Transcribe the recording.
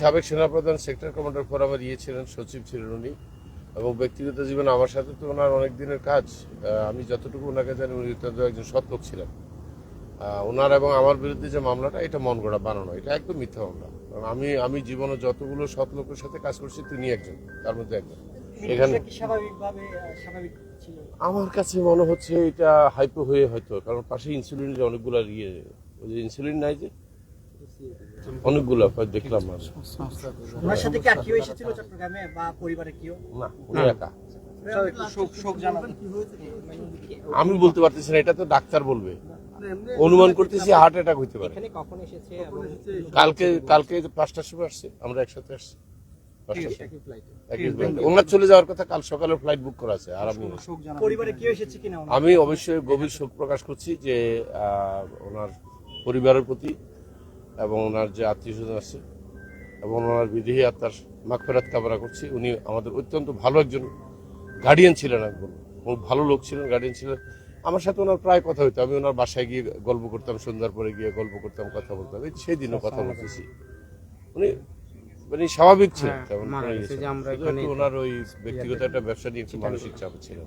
সাবেক সেনাপ্রধান sector commander ফোরামের ইয়ে ছিলেন সচিব ছিলেন উনি। এবং ব্যক্তিগত জীবনে আমার সাথে তো ওনার অনেক দিনের কাজ। আমি যতটুকু ওনাকে জানি উনি অত্যন্ত একজন সৎ ছিলেন। ওনার এবং আমার বিরুদ্ধে যে মামলাটা এটা মন গড়া বানানো এটা একদম মিথ্যা মামলা। কারণ আমি আমি জীবনে যতগুলো সৎ লোকের সাথে কাজ করছি তিনি একজন তার মধ্যে একজন। এখানে আমার কাছে মনে হচ্ছে এটা হাইপো হয়ে হয়তো কারণ পাশে ইনসুলিনের অনেকগুলো ইয়ে ওই যে ইনসুলিন নাই যে অনেকগুলো দেখলাম আমি। ওনার সাথে কি আর কেউ এসেছিল চট্টগ্রামে বা পরিবারে কেউ? না উনি একা। শোক শোক জানাবেন আমি বলতে পারতেছি না এটা তো ডাক্তার বলবে। অনুমান করতেছি হার্ট অ্যাটাক হইতে পারে। এখানে কখন এসেছে এবং কালকে কালকে পাঁচটার সময় আসছে আমরা একসাথে আসছি। ওনার চলে যাওয়ার কথা কাল সকালে ফ্লাইট বুক করা আছে আর আমি পরিবারে কেউ এসেছে কিনা? ওনার? আমি অবশ্যই গভীর শোক প্রকাশ করছি যে ওনার পরিবারের প্রতি এবং ওনার যে আত্মীয় স্বজন আছে এবং ওনার বিদেহী আত্মার মাগফেরাত কামনা করছি উনি আমাদের অত্যন্ত ভালো একজন গার্ডিয়ান ছিলেন একজন খুব ভালো লোক ছিলেন গার্ডিয়ান ছিলেন। আমার সাথে ওনার প্রায় কথা হতো আমি ওনার বাসায় গিয়ে গল্প করতাম সন্ধ্যার পরে গিয়ে গল্প করতাম কথা বলতাম এই সেই দিনও কথা বলতেছি। উনি মানে স্বাভাবিক ছিলেন হ্যাঁ, ইয়ে ওনার ওই ব্যক্তিগত একটা ব্যবসা নিয়ে একটু মানসিক চাপ ছিল